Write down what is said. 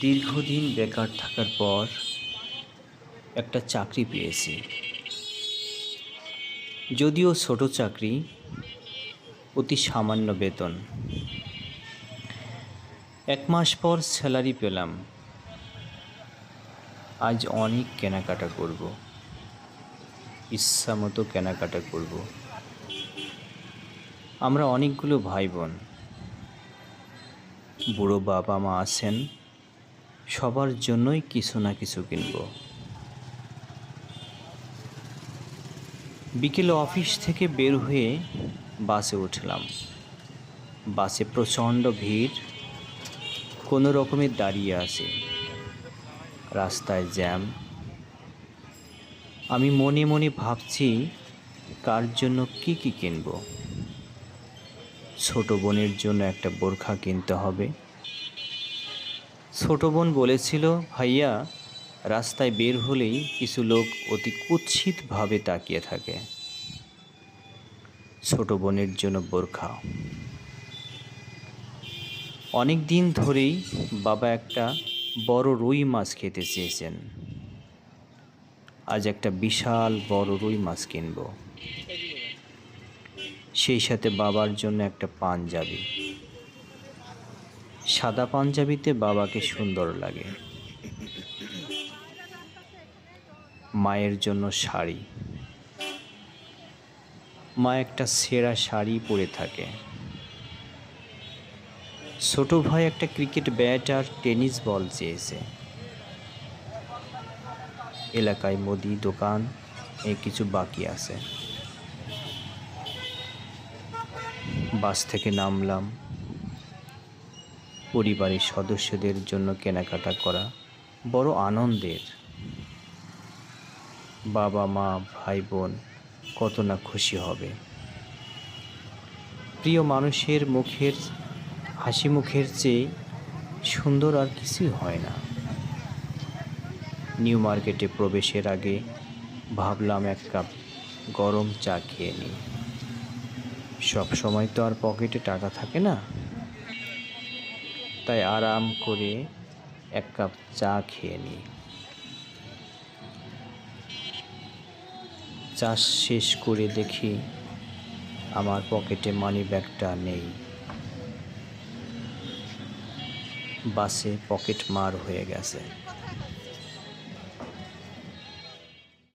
দীর্ঘদিন বেকার থাকার পর একটা চাকরি পেয়েছি। যদিও ছোট চাকরি, অতি সামান্য বেতন। এক মাস পর স্যালারি পেলাম। আজ অনেক কেনাকাটা করব। ইচ্ছা মতো কেনাকাটা করব। আমরা অনেকগুলো ভাই বোন। বুড়ো বাবা মা আছেন। সবার জন্যই কিছু না কিছু কিনব। বিকেলে অফিস থেকে বের হয়ে বাসে উঠলাম। বাসে প্রচণ্ড ভিড়, কোনো রকমের দাঁড়িয়ে আছে। রাস্তায় জ্যাম। আমি মনে মনে ভাবছি, কার জন্য কি কি কিনব? ছোট বোনের জন্য একটা বোরখা কিনতে হবে। ছোট বোন বলেছিল, ভাইয়া, রাস্তায় বের হলেই কিছু লোক অতি কুৎসিতভাবে তাকিয়ে থাকে। ছোট বোনের জন্য বোরখা। অনেক দিন ধরেই বাবা একটা বড় রুই মাছ খেতে চেয়েছেন। আজ একটা বিশাল বড় রুই মাছ কিনব। সেই সাথে বাবার জন্য একটা পাঞ্জাবি। সাদা পাঞ্জাবিতে বাবাকে সুন্দর লাগে। মায়ের জন্য শাড়ি। মা একটা সেরা শাড়ি পরে থাকে। ছোট ভাই একটা ক্রিকেট ব্যাট আর টেনিস বল চেয়েছে। এলাকায় মুদি দোকান এই কিছু বাকি আছে। বাস থেকে নামলাম। পরিবারের সদস্যদের জন্য কেনাকাটা করা বড় আনন্দের। বাবা, মা ভাই বোন কত না খুশি হবে। প্রিয় মানুষের মুখের, হাসি মুখের চেয়ে সুন্দর আর কিছুই হয় না। নিউ মার্কেটে প্রবেশের আগে ভাবলাম এক কাপ গরম চা খেয়ে নিই। সব সময় তো আর পকেটে টাকা থাকে না। তাই আরাম করে এক কাপ চা খেয়ে নিই চা শেষ করে দেখি আমার পকেটে মানি ব্যাগটা নেই। বাসে পকেট মার হয়ে গেছে।